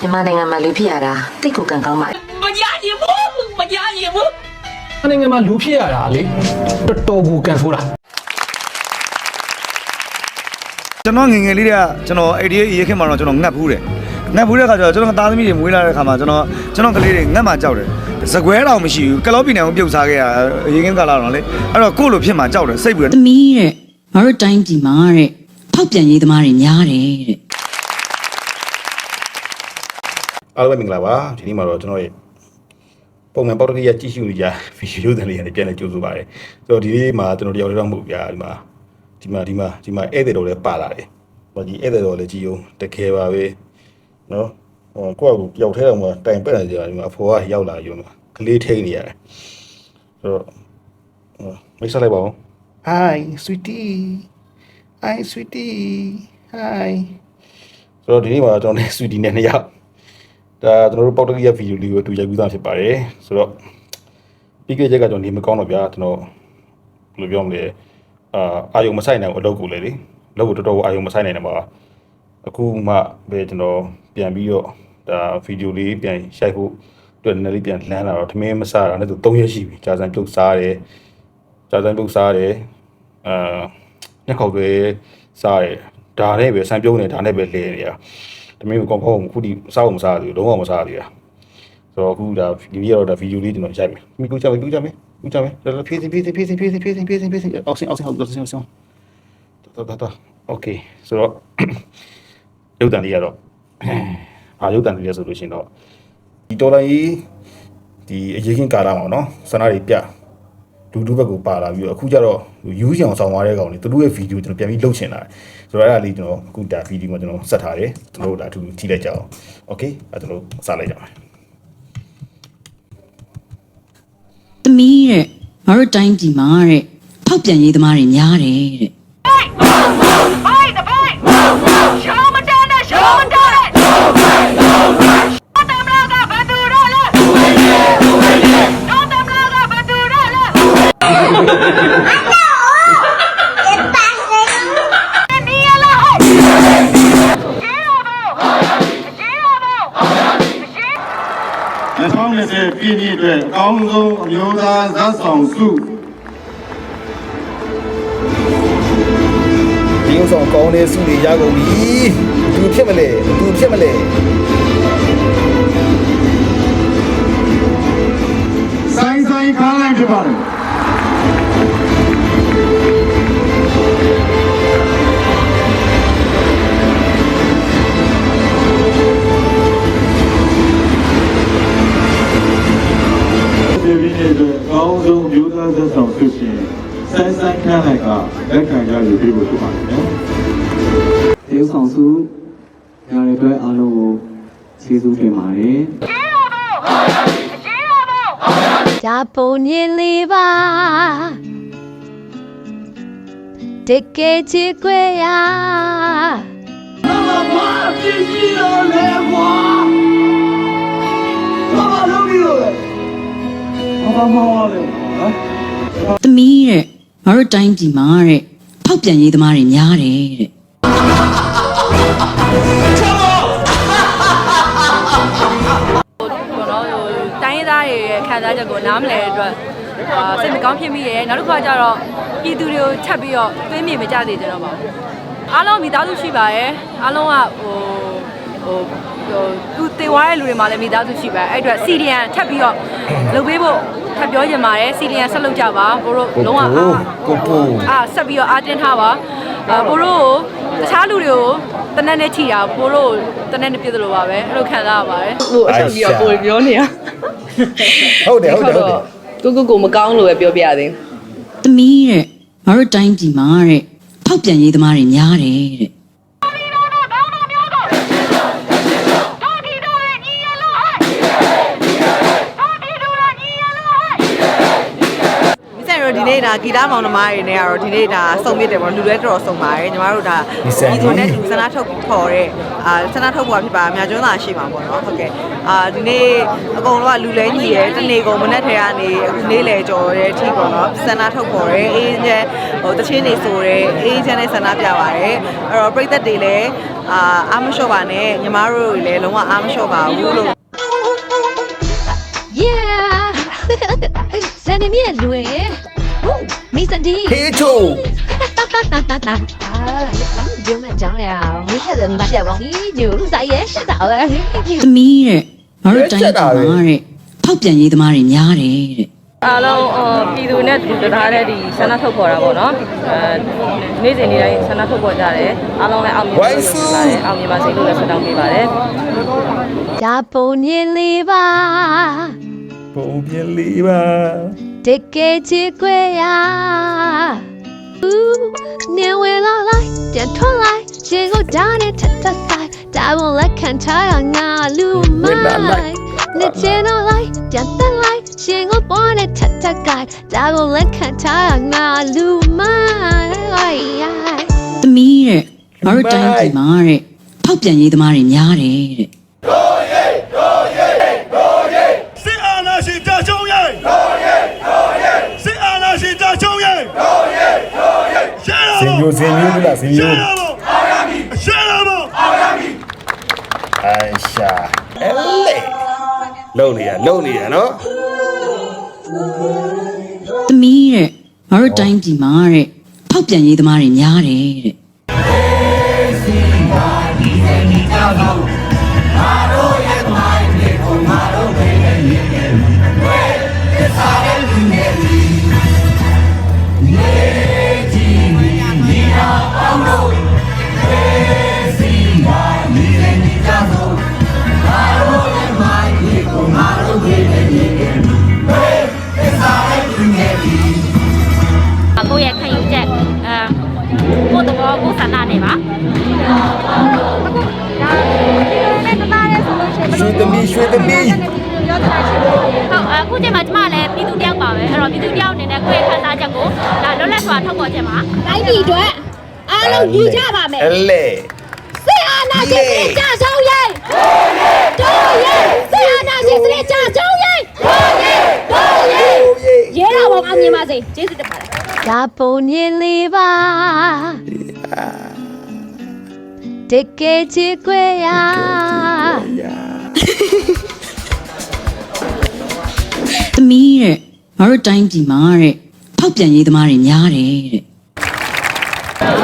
မြန်မာနိုင်ငံမှာလူဖြစ်ရတာတိတ်ကိုကံကောင်းပါမရရင်ဘူးမရရင်ဘူး။နိုင်ငံမှာလူဖြစ်ရတာလေတော်တော်ကိုကန်ဆိုးတာကျွန်တော်ငယ်ငယ်လေးတည်းကကျွန်တော်88ရေခင်မှာတော့ကျွန်တော်ငတ်ဖူးတယ်ငတ်ဖူးတဲ့ခါကျတော့ကျွန်တော်သားသမီးတွေမွေးလာတဲ့ခါမှာကျွန်တော်ကျွန်တော်ကလေးတွေငတ်မှကြောက်တယ်စကွဲတော်မရှိဘူးကလောပီနယ်ကိုပြုတ်စားခဲ့ရရေခင်ကာလာတော့လေအဲ့တော့ကိုယ့်လိုဖြစ်မှကြောက်တယ်စိတ်ပြီးတော့သမီးတဲ့ငါတို့တိုင်းပြည်မှာတဲ့ဖောက်ပြန်ရေးသမားတွေများတယ်တဲ့ အားလုံးပဲမင်္ဂလာပါဒီနေ့မှာတော့ကျွန်တော်ရဲ့ပုံမှန်ပေါက်တကရကြည့်ရှုနေကြဗီဒီယိုတွေလေးနဲ့ပြန်လည်ကြိုဆိုပါရစေဆိုတော့ဒီနေ့မှာကျွန်တော်တယောက်တည်းတော့မဟုတ်ဗျာဒီမှာဒီမှာဒီမှာဒီမှာဧည့်သည်တော်လည်းပါလာတယ်ဟောဒီဧည့်သည်တော်လည်းကြည်အောင်တကယ်ပါပဲနော်ဟောကိုယ့်အကူတယောက်တည်းတော့မှတိုင်ပက်နေကြဒီမှာအဖေကရောက်လာယူမှာကလေးထိန်နေရတယ်ဆိုတော့ဟောမိတ်ဆက်လိုက်ပါဦး Hi sweetie Hi sweetie Hi ဆိုတော့ဒီနေ့မှာကျွန်တော်နဲ့ sweetie နဲ့နှစ်ယောက် ဒါကျွန်တော်တို့ပေါက်တကီရဗီဒီယိုလေးကိုအတူရိုက်ပြီးသားဖြစ်ပါတယ်ဆိုတော့ပြီးခဲ့တဲ့ချက်ကကျွန်တော်နေမကောင်းတော့ဗျာကျွန်တော်ဘယ်လိုပြောမလဲအာအာယုံမဆိုင်နိုင်ဘူးအလုပ်ကိုလေလေအလုပ်ကိုတော်တော်အာယုံမဆိုင်နိုင်တယ်မှာအခုမှပဲကျွန်တော်ပြန်ပြီးတော့ဒါဗီဒီယိုလေးပြန်ရိုက်ဖို့အတွက်နည်းနည်းလေးပြန်လမ်းလာတော့ထမင်းမစားတာနဲ့ဆို3ရက်ရှိပြီကြာစံပြုတ်စားတယ်ကြာစံပြုတ်စားတယ်အာညက်ခေါက်တွေစားတယ်ဒါနဲ့ပဲစံပြုတ်နေဒါနဲ့ပဲလဲနေရတာ တမင်းကိုကောင်းကောင်းခုဒီစားအောင်မစားသေးဘူးလုံးဝမစားသေးတာဆိုတော့အခုဒါဒီနေ့တော့ဒါဗီဒီယိုလေးကျွန်တော်ရိုက်မယ်မိကူချမယ်ကူချမယ်ကူချမယ်လောလောဖြည်းဖြည်းဖြည်းဖြည်းဖြည်းဖြည်းဖြည်းဖြည်းဖြည်းဖြည်းဖြည်းအောက်ဆင်းအောက်ဆင်းအောက်ဆင်းအောက်ဆင်းတော်တော်တော်โอเคဆိုတော့ရုပ်တံလေးကတော့အာရုပ်တံလေးရဆိုလို့ရှိရင်တော့ဒီတော်လိုင်းကြီးဒီအရေးခင်ကာလာမှာเนาะဆန္ဒတွေပြ ဒူဒူဘက်ကိုပါလာပြီးတော့အခုကျတော့ယူးချောင်ဆောင်သွားတဲ့ကောင်တွေသူတို့ရဲ့ဗီဒီယိုကျွန်တော်ပြန်ပြီးလှုပ်ချင်လာတယ်ဆိုတော့အဲ့ဒါလေးကျွန်တော်အခုဒါဗီဒီယိုမှာကျွန်တော်ဆက်ထားတယ်ကျွန်တော်တို့ဒါအထူးထိလိုက်ကြအောင်โอเคအဲ့ကျွန်တော်စလိုက်ကြပါမယ် သမီးတဲ့ငါတို့တိုင်းပြည်မှာတဲ့ဖောက်ပြန်ရေးသမားတွေများတယ်တဲ့ င်ကောင်းတဲ့စုတွေရကုန်ပြီသူဖြစ်မလဲသူဖြစ်မလဲစိုင်းစိုင်းခါလိုက်ဖြစ်ပါတယ်ဒီပြည့်နှစ်အတွက်အကောင်းဆုံးအမျိုးသားဇာတ်ဆောင်စုရှင်စိုင်းစိုင်းခါလိုက်ကလက်ခံကြယူပြီးဖို့ဖြစ်ပါတယ်နော် ဒေးဆောင်စုရတဲ့အတွက်အားလုံးကိုကျေးဇူးတင်ပါတယ်ဂျာပုံနေလေးပါတကယ်ချစ်ခွေရသမီးတဲ့ငါတို့တိုင်းပြည်မှာတဲ့ဖောက်ပြန်ရေးသမားတွေများတယ်တဲ့ ပေါ့နော်ဟိုတိုင်းရင်းသားတွေရဲ့ခံစားချက်ကိုနားမလည်တဲ့အတွက်အာစိတ်မကောင်းဖြစ်မိရဲနောက်တစ်ခါကျတော့ပြည်သူတွေကိုချက်ပြီးတော့သွေးမြေမကြသေးကြတော့ပါဘူးအားလုံးမိသားစုရှိပါရဲ့အားလုံးကဟိုဟိုဟိုသူတေဝါတဲ့လူတွေမှာလည်းမိသားစုရှိပါရဲ့အဲ့အတွက်စီဒီယန်ထပ်ပြီးတော့လုပ်ပေးဖို့ထပ်ပြောချင်ပါတယ်စီဒီယန်ဆက်လုပ်ကြပါဘို့တို့လုံးဝအားကိုပူအာဆက်ပြီးတော့အားတင်းထားပါအာဘို့တို့ကို တခြားလူတွေကိုတနက်နဲ့ချီတာဘို့တို့တနက်နဲ့ပြည့်သလိုပါပဲအဲ့လိုခံစားရပါတယ်ဟိုအချက်ပြီးတော့ကိုပြောနေရဟုတ်တယ်ဟုတ်တယ်ဟုတ်တယ်ကိုကိုကိုမကောင်းလို့ပဲပြောပြရသေးသမီးတဲ့ငါတို့တိုင်းပြည်မှာတဲ့ဖောက်ပြန်ရေးသမားတွေများတယ်တဲ့ ဒီနေ့ဒါဂီတမောင်နှမတွေနဲ့ကတော့ဒီနေ့ဒါစုံမြစ်တယ်ပေါ့လူလဲတော်တော်စုံပါတယ်ညီမတို့ဒါဒီဆိုနဲ့လူစနာထုတ်ခေါ်တဲ့အာစနာထုတ်ပေါ်ဖြစ်ပါအများကျွန်းသာရှိမှာပေါ့နော်ဟုတ်ကဲ့အာဒီနေ့အကုန်လုံးကလူလဲညီရဲတနေ့ကုန်မနေ့ထဲကနေအခုနေ့လေကြော်တဲ့အထိပေါ့နော်စနာထုတ်ခေါ်ရဲအေးချမ်းဟိုတချင်းနေဆိုရဲအေးချမ်းနဲ့စနာပြပါတယ်အဲ့တော့ပြိသက်တွေလည်းအာအားမလျှော့ပါနဲ့ညီမတို့တွေလည်းလုံးဝအားမလျှော့ပါဘူးလို့ Yeah ဇန်နမြလွယ် မိစတီဟေးချိုကျမကြောင်းရအောင်မိခက်တယ်မပြတ်ပါဘူးဂျူဇာရဲ့ရှက်တာပဲသမီးတဲ့မတို့တိုင်းတာတဲ့ထောက်ပြန်ရေးသမားတွေများတယ်တဲ့အားလုံးပြည်သူနဲ့တူတထားတဲ့ဒီဆန္ဒထုတ်ပေါ်တာပေါ့နော်အဲနေ့စဉ်နေ့တိုင်းဆန္ဒထုတ်ပေါ်ကြတယ်အားလုံးလည်းအောင်မြင်ပါစေအောင်မြင်ပါစေလို့လည်းဆုတောင်းပေးပါတယ်ဂျာပုံရင်လေးပါပုံရင်လေးပါ တကယ်ချစ်ခွဲရဦးနေဝင်လာလိုက်ပြန်ထွက်လိုက်ရှင်ကိုဓာတ်နဲ့ထပ်ထပ်ဆိုင်ဒါမှလက်ခံထားရငါလူမိုင်းလက်ချင်တော့လိုက်ပြန်တက်လိုက်ရှင်ကိုပေါ်နဲ့ထပ်ထပ်ကိုင်ဒါမှလက်ခံထားရငါလူမိုင်းသမီးတဲ့မတော်တိုင်းပြည်မှာတဲ့ဖောက်ပြန်ရေးသမားတွေများတယ်တဲ့ င်းစင်ယိုစင်ယိုလားစင်ယိုရပါအောင်ရမည်ရှင်းရပါအောင်ရမည်အိုင်ရှာအဲလေလုံနေရလုံနေရနော်သမီးတဲ့ငါတို့တိုင်းပြည်မှာတဲ့ဖောက်ပြန်ရေးသမားတွေများတယ်တဲ့ ခံယူချက်အဲကိုယ့်သဘောကိုယ်ဆန္ဒနဲ့ပါအခုဒါမဲ့တသားရဲဆိုလို့ရှိရင်ရွှေသမီးရွှေသမီးပြောတာရှိတယ်ဟုတ်အခုချိန်မှာကျမလည်းပြည်သူတယောက်ပါပဲအဲ့တော့ပြည်သူတယောက်အနေနဲ့ကိုယ့်ရဲ့ခံစားချက်ကိုဒါလွတ်လပ်စွာထုတ်ပေါ်ခြင်းပါတိုင်းပြည်အတွက်အားလုံးယူကြပါမယ်အဲလေစစ်အာဏာရှင်စနစ်ကြဆုံးရေးတို့ရေးစစ်အာဏာရှင်စနစ်ကြဆုံးရေးတို့ရေးတို့ရေးရဲတော်ဘောင်အောင်မြင်ပါစေကျေးဇူးတင်ပါတယ် ဓာပုံမြင်လေးပါတကယ်ချစ်ခွေရာသမီးတဲ့ငါတို့တိုင်းပြည်မှာတဲ့ဖောက်ပြန်ရေးသမားတွေများတယ်တဲ့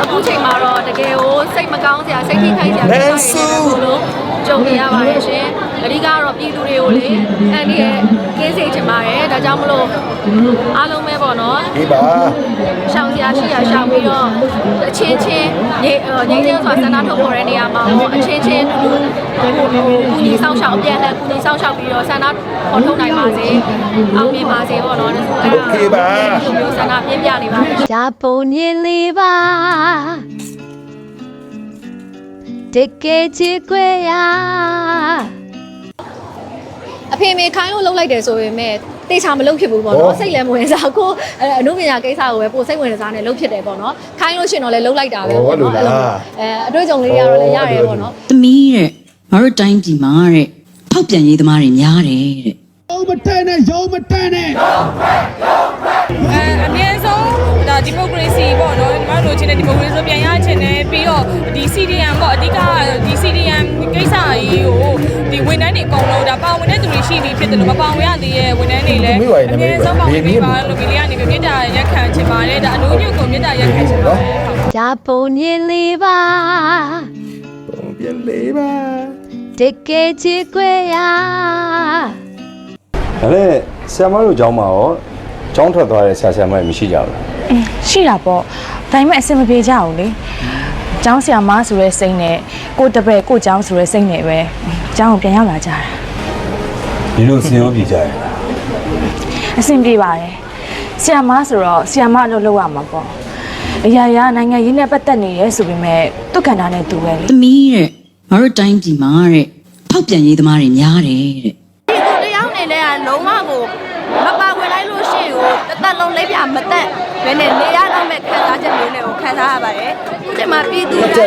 အခုချိန်မှာတော့တကယ်ကိုစိတ်မကောင်းစရာစိတ်ထိခိုက်စရာကိစ္စတွေလည်းဘုလို့ကြုံနေရပါတယ်ရှင် အဓိကတော့ပြည်သူတွေကိုလေအန်ဒီရဲ့ကင်းစေချင်ပါတယ်ဒါကြောင့်မလို့အားလုံးပဲပေါ့နော်ဒီပါရှောင်စရာရှိရာရှောင်ပြီးတော့အချင်းချင်းငိမ့်ငိမ့်ဆိုတာဆန္ဒထုတ်ပေါ်တဲ့နေရာမှာပေါ့အချင်းချင်းအတူတူကူညီဆောင်ရှောင်ပြန်လက်ကူညီဆောင်ရှောင်ပြီးတော့ဆန္ဒပေါ်ထုတ်နိုင်ပါစေအောင်မြင်ပါစေပေါ့နော်ဒါဆိုအဲ့ဒါโอเคပါဆန္ဒပြပြနေပါတယ်ဂျာပုံညင်လေးပါတကယ်ချစ်ခွေရ အဖေမေခိုင်းလို့လှုပ်လိုက်တယ်ဆိုပေမဲ့တေချာမလှုပ်ဖြစ်ဘူးပေါ့ဟောနော်စိတ်လည်းမဝင်စားကိုအဲအနုပညာကိစ္စကိုပဲပိုစိတ်ဝင်စားနေလှုပ်ဖြစ်တယ်ပေါ့နော်ခိုင်းလို့ရှင်တော့လည်းလှုပ်လိုက်တာပဲဟောပေါ့လို့နော်လားအဲအတွေ့အကြုံလေးတွေကတော့လည်းရတယ်ပေါ့နော်သမီးတဲ့ငါတို့တိုင်းပြည်မှာတဲ့ဖောက်ပြန်ရေးသမားတွေများတယ်တဲ့အဲအမြဲဆုံးဒါဒီမိုကရေစီပေါ့နော်ညီမတို့ချင်းတဲ့ဒီမိုကရေစီပြန်ရချင်တယ်ပြီးတော့ဒီ CDM ပေါ့အဓိကဒီ CDM ကိစ္စကြီးကိုဒီ ဝန်ထမ်းတွေအကုန်လုံးဒါပါဝင်တဲ့သူတွေရှိပြီဖြစ်တယ်လို့မပါဝင်ရသေးရဲ့ဝန်ထမ်းတွေလည်းအမြဲဆုံးပါဝင်ပြီးပါလို့ဒီလေးကနေပြစ်တာရက်ခံချင်ပါတယ်ဒါအလို့ညုတ်ကိုမြစ်တာရက်ခံချင်ပါတယ်ဒါပုံရင်လေးပါပုံပြင်လေးပါတကယ်ချစ်ခွဲရဒါလည်းဆရာမတို့ကျောင်းမှာရောကျောင်းထွက်သွားတဲ့ဆရာဆရာမတွေမရှိကြဘူးလားရှိတာပေါ့ဒါပေမဲ့အဆင်မပြေကြဘူးလေ ကျောင်းဆရာမဆိုတဲ့စိတ်နဲ့ကိုတပည့်ကိုကျောင်းဆိုတဲ့စိတ်နဲ့ပဲကျောင်းကိုပြန်ရောက်လာကြတာဒီလိုစင်ရောပြေကြရလားအဆင်ပြေပါတယ်ဆရာမဆိုတော့ဆရာမအလုပ်လုပ်ရမှာပေါ့အရာရာနိုင်ငံရေးနဲ့ပတ်သက်နေရဲဆိုပေမဲ့သူ့ကဏ္ဍနဲ့သူပဲလေသမီးတဲ့ငါတို့တိုင်းပြည်မှာတဲ့ဖောက်ပြန်ရေးသမားတွေများတယ်တဲ့ဒီတယောက်နေလဲကလုံးဝကိုမပါ ဝင်လိုက်လို့ရှိရင်ကိုတသက်လုံးလက်ပြမတက်ဘယ်နဲ့နေရတော့မဲ့ခံစားချက်မျိုးနဲ့ကိုခံစားရပါတယ်ခုချိန်မှာပြည်သူတွေ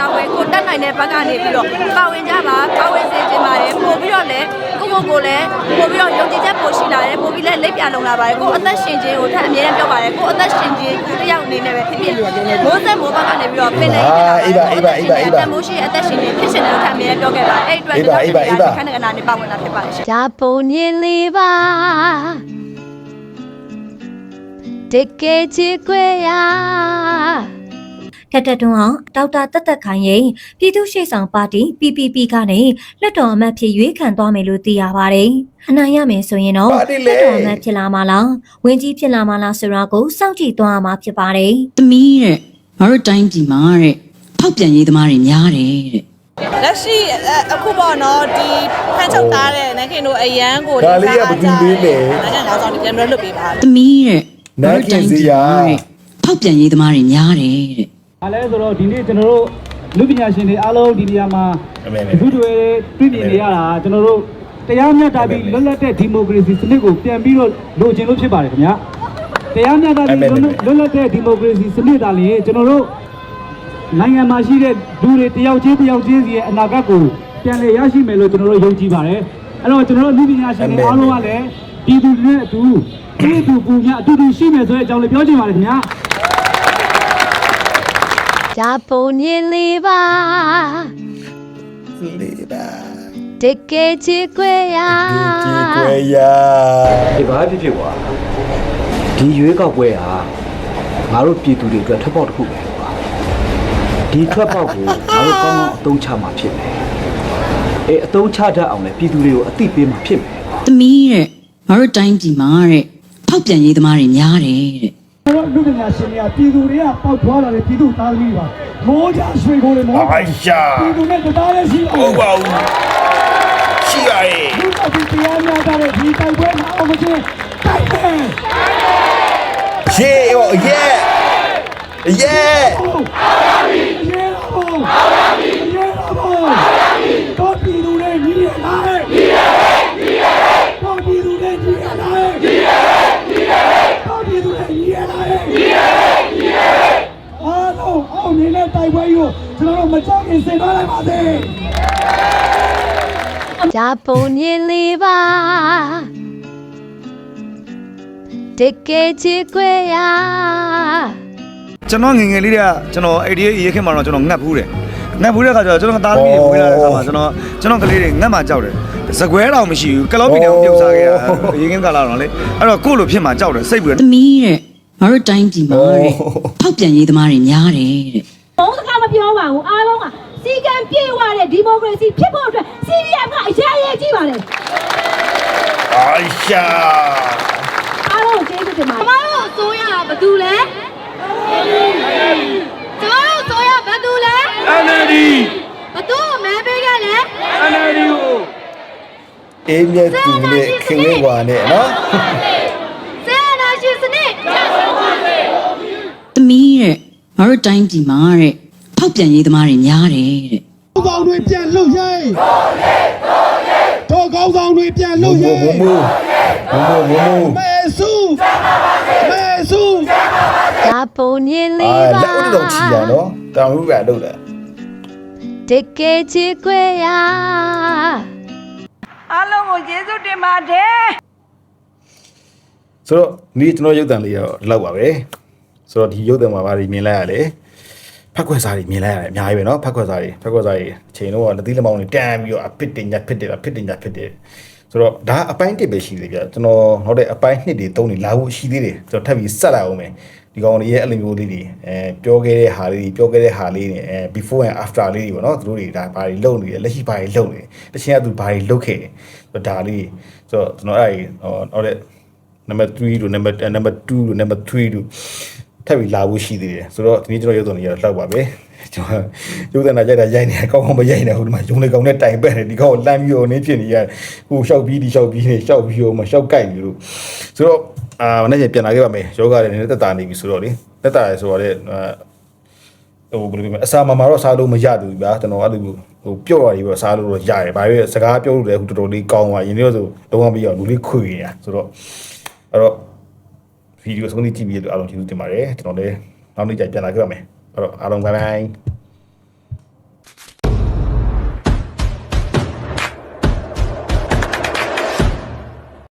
တောင်းဝဲကိုတက်နိုင်တဲ့ဘက်ကနေပြီးတော့ပါဝင်ကြပါပါဝင်စေချင်ပါတယ်ပို့ပြီးတော့လည်းကိုကိုကိုလည်းပို့ပြီးတော့ယုံကြည်ချက်ပို့ရှိလာတယ်ပို့ပြီးလည်းလက်ပြလုံလာပါတယ်ကိုအသက်ရှင်ခြင်းကိုထပ်အမြဲတမ်းပြောပါတယ်ကိုအသက်ရှင်ခြင်းသူတစ်ယောက်အနေနဲ့ပဲဖြစ်ဖြစ်မိုးဆက်မိုးဘက်ကနေပြီးတော့ပြင်နေတမိုးရှိအသက်ရှင်ခြင်းဖြစ်ရှင်တယ်လို့ထပ်အမြဲတမ်းပြောခဲ့ပါတယ်အဲ့အတွက်ခဏခဏနဲ့ပါဝင်လာဖြစ်ပါတယ်ရှင်ဒါပုံမြင်လေးပါ တကယ်ချစ်ခွေရထက်ထက်တွန်းအောင်ဒေါက်တာတက်တက်ခိုင်ရင်ပြည်သူ့ရှေ့ဆောင်ပါတီ PPP ကနေလွှတ်တော်အမတ်ဖြစ်ရွေးခံသွားမယ်လို့သိရပါတယ်။အနိုင်ရမယ်ဆိုရင်တော့ပါတီလေလွှတ်တော်အမတ်ဖြစ်လာမှာလားဝင်းကြီးဖြစ်လာမှာလားဆိုတာကိုစောင့်ကြည့်သွားရမှာဖြစ်ပါတယ်။သမီးတဲ့ငါတို့တိုင်းပြည်မှာတဲ့ထောက်ပြန်ရေးသမားတွေများတယ်တဲ့လက်ရှိအခုပေါ့နော်ဒီဖန်ချုပ်ထားတဲ့နန်းခင်တို့အရန်ကိုဒါလေးကဘယ်သူလေးလဲနိုင်ငံငါးဆောင်ဒီပြန်လွှတ်ပေးပါသမီးတဲ့ နန်းခင်စရာထောက်ပြန်ရေးသမားတွေများတယ်တဲ့အဲလဲဆိုတော့ဒီနေ့ကျွန်တော်တို့လူပညာရှင်တွေအားလုံးဒီနေရာမှာအမေအခုတွေတွေ့မြင်နေရတာကျွန်တော်တို့တရားမျှတပြီးလွတ်လပ်တဲ့ဒီမိုကရေစီစနစ်ကိုပြန်ပြီးတော့လိုချင်လို့ဖြစ်ပါတယ်ခင်ဗျာတရားမျှတပြီးလွတ်လပ်တဲ့ဒီမိုကရေစီစနစ်သာလျှင်ကျွန်တော်တို့နိုင်ငံမှာရှိတဲ့လူတွေတယောက်ချင်းတယောက်ချင်းစီရဲ့အနာဂတ်ကိုပြန်လည်ရရှိမယ်လို့ကျွန်တော်တို့ယုံကြည်ပါတယ်အဲ့တော့ကျွန်တော်တို့လူပညာရှင်တွေအားလုံးကလည်း ပြည်သူတွေနဲ့အတူဒီအတူပူများအတူတူရှိမယ်ဆိုတဲ့အကြောင်းလေးပြောချင်ပါတယ်ခင်ဗျာဒါပုံမြင်လေးပါလေးပါတကယ်ချစ်ခွေရဒီကွယ်ရဒီဘာဖြစ်ဖြစ်ကွာဒီရွေးကောက်ပွဲဟာငါတို့ပြည်သူတွေအတွက်ထွက်ပေါက်တစ်ခုပဲကွာဒီထွက်ပေါက်ကိုငါတို့ကောင်းကောင်းအသုံးချမှာဖြစ်မယ်အဲအသုံးချတတ်အောင်လည်းပြည်သူတွေကိုအသိပေးမှာဖြစ်မယ်သမီးတဲ့ ငါတို့တိုင်းပြည်မှာတဲ့ထောက်ပြန်ရေးသမားတွေများတယ်တဲ့ကျွန်တော်လူပညာရှင်တွေကပြည်သူတွေကပေါက်ထွားလာတဲ့ပြည်သူသားသမီးပါမိုးကြရွှေကိုတွေမောအိုင်ရှာပြည်သူနဲ့တရားနဲ့ရှိအောင်ဟုတ်ပါဘူးရှိရရဲ့လူတော်ဒီတရားများကြတဲ့ဒီတိုက်ပွဲမှာအောင်မချင်းတိုက်တယ်ယေရောယေယေဟုတ်ပါပြီရေတော်ပါပြီရေတော်ပါတော့ပြည်သူတွေညီရလာတယ်ညီရတယ်ညီရတယ်တော့ပြည်သူတွေညီရလာတယ်ညီရတယ်ညီရတယ်တော့ပြည်သူတွေညီရလာတယ်ညီရတယ်ညီရတယ်အားလုံးအောင်နေတဲ့တိုက်ပွဲကိုကျွန်တော်တို့မကြောက်ခင်ဆင်ထားလိုက်ပါစေ ဒါ ပုံမြင်လေးပါတကယ်ချစ်ခွေရကျွန်တော်ငယ်ငယ်လေးတည်းကကျွန်တော်အဲ့ဒီရေခင်မှာတော့ကျွန်တော်ငတ်ဖူးတယ်ငတ်ဖူးတဲ့ခါကျတော့ကျွန်တော်သားသမီးတွေမွေးလာတဲ့ခါမှာကျွန်တော်ကျွန်တော်ကလေးတွေငတ်မှကြောက်တယ်စကွဲတော်မရှိဘူးကလော့ပီတောင်ပြုတ်စားခဲ့တာရေခင်ကလာတော့လေအဲ့တော့ကိုယ့်လိုဖြစ်မှကြောက်တယ်စိတ်ပြီးသမီးတဲ့ငါတို့တိုင်းပြည်မှာတဲ့ထောက်ပြန်ရေးသမားတွေများတယ်တဲ့ဘုံစကားမပြောပါဘူးအားလုံးက စီကံပြေဝတဲ့ဒီမိုကရေစီဖြစ်ဖို့အတွက် CDM ကအရေးအရေးကြီးပါတယ်အိုင်ရှာအားလုံးကိုကျေးဇူးတင်ပါတယ်ကျမတို့အစိုးရကဘာတူလဲကျမတို့အစိုးရဘာတူလဲ NLD ဘာတူမဲပေးခဲ့လဲ NLD ကိုအေးမြတ်သူနဲ့ခင်ဝဲဝါနဲ့နော်ဆရာနာရှင်စနစ်သမီးတဲ့ငါတို့တိုင်းပြည်မှာတဲ့ ထောက်ပြန်ရေးသမားတွေများတယ်တဲ့ကောင်းဆောင်တွေပြန်လှုပ်ရဲတော်ကောင်းဆောင်တွေပြန်လှုပ်ဘိုးရဲဘိုးဘိုးဘိုးဘိုးဘိုးဘိုးမဲစုမဲစုဒါပုံမြင်အာလေးပါလက်ဦးတော်ချီရနော်တောင်ဦးကလုပ်တာတကယ်ချစ်ခွေရအားလုံးကိုကျေးဇူးတင်ပါတယ်ဆိုတော့ဒီကျွန်တော်ရုပ်တံလေးတော့ဒီလောက်ပါပဲဆိုတော့ဒီရုပ်တံမှာဘာတွေမြင်လိုက်ရလဲ ဖက်ခွက်စားတွေမြင်လိုက်ရတယ်အများကြီးပဲเนาะဖက်ခွက်စားတွေဖက်ခွက်စားတွေအချိန်တော့လက်သီးလက်မောင်းတွေတန်းပြီးတော့အပစ်တင်ညဖြစ်တယ်အပစ်တင်ညဖြစ်တယ်ဆိုတော့ဒါအပိုင်းတစ်ပဲရှိသေးတယ်ဗျကျွန်တော်နောက်တဲ့အပိုင်းနှစ်တွေသုံးတွေလာဖို့ရှိသေးတယ်ကျွန်တော်ထပ်ပြီးဆက်လိုက်အောင်မယ်ဒီကောင်တွေရဲ့အဲ့လိုမျိုးလေးတွေအဲပြောခဲ့တဲ့ဟာလေးတွေပြောခဲ့တဲ့ဟာလေးတွေအဲ before and after လေးတွေပေါ့နော်သူတို့တွေဒါဘာတွေလုပ်နေလဲလက်ရှိဘာတွေလုပ်နေလဲတချင်ကသူဘာတွေလုပ်ခဲ့တယ်ဆိုတော့ဒါလေးဆိုတော့ကျွန်တော်အဲ့ဒီဟောနောက်တဲ့ number 3တို့ number uh, number 2တို့ number 3တို့ ထပ်ပြီးလာဖို့ရှိသေးတယ်ဆိုတော့ဒီနေ့ကျွန်တော်ရုပ်သွင်းနေရတော့လောက်ပါပဲကျွန်တော်ရုပ်သွင်းတာကြိုက်တာရိုက်နေကောင်းကောင်းမရိုက်နေဘူးဒီမှာရုံလေးကောင်နဲ့တိုင်ပက်နေဒီကောင်လမ်းပြီးတော့နင်းဖြစ်နေရဟိုရှောက်ပြီးဒီရှောက်ပြီးနေရှောက်ပြီးဟိုမရှောက်ကြိုက်ပြီးလို့ဆိုတော့အာမနေ့ကပြန်လာခဲ့ပါမယ်ယောဂလည်းနည်းနည်းတက်တာနေပြီဆိုတော့လေတက်တာရယ်ဆိုတော့လေအာဟိုဘယ်လိုပြောမလဲအစာမမာတော့စားလို့မရဘူးဗျာကျွန်တော်အဲ့လိုဟိုပြော့ရည်ပဲစားလို့တော့ရတယ်ဘာပဲစကားပြောလို့လည်းဟိုတော်တော်လေးကောင်းပါရင်းနေတော့ဆိုလုံးဝမရဘူးလူလေးခွေရဆိုတော့အဲ့တော့ ဗီဒီယိုဆုံးလေးကြည့်ပြီးလို့အားလုံးကျေးဇူးတင်ပါတယ်ကျွန်တော်လည်းနောက်နေ့ကျရင်ပြန်လာခဲ့ပါမယ်အဲ့တော့အားလုံးဘိုင်ဘိုင်